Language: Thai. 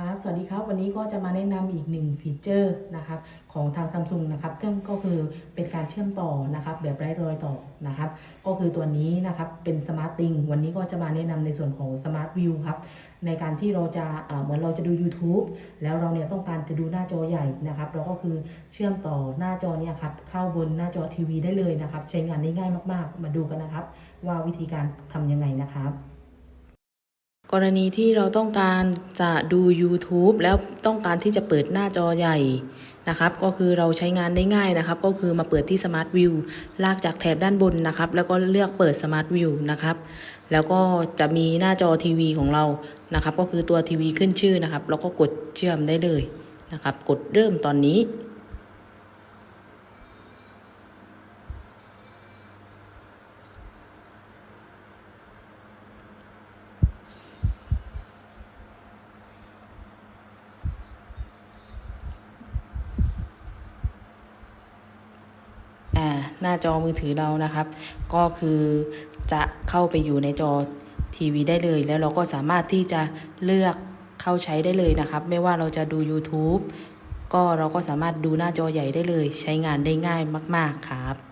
ครับสวัสดีครับวันนี้ก็จะมาแนะนำอีกหนึ่งฟีเจอร์นะครับของทางซัมซุงนะครับซึ่งก็คือเป็นการเชื่อมต่อนะครับแบบไร้รอยต่อนะครับก็คือตัวนี้นะครับเป็นสมาร์ตติงวันนี้ก็จะมาแนะนำในส่วนของสมาร์ทวิวครับในการที่เราจะเหมือนเราจะดู YouTube แล้วเราเนี่ยต้องการจะดูหน้าจอใหญ่นะครับเราก็คือเชื่อมต่อหน้าจอเนี่ยครับเข้าบนหน้าจอทีวีได้เลยนะครับใช้งานได้ง่ายมากๆ มาดูกันนะครับ ว่าวิธีการทำยังไงนะครับ กรณีที่เราต้องการจะดู YouTube แล้วต้องการที่จะเปิดหน้าจอใหญ่นะครับ ก็คือเราใช้งานได้ง่ายนะครับ ก็คือมาเปิดที่ Smart View ลากจากแถบด้านบนนะครับ แล้วก็เลือกเปิด Smart View นะครับ แล้วก็จะมีหน้าจอทีวีของเรานะครับ ก็คือตัวทีวีขึ้นชื่อนะครับ แล้วก็กดเชื่อมได้เลยนะครับ กดเริ่มตอนนี้ อ่า หน้าจอมือถือเรานะครับ ก็คือจะเข้าไปอยู่ในจอทีวีได้เลย แล้วเราก็สามารถที่จะเลือกเข้าใช้ได้เลยนะครับ ไม่ว่าเราจะดู YouTube ก็เราก็สามารถดูหน้าจอใหญ่ได้เลย ใช้งานได้ง่ายมาก ๆ ครับ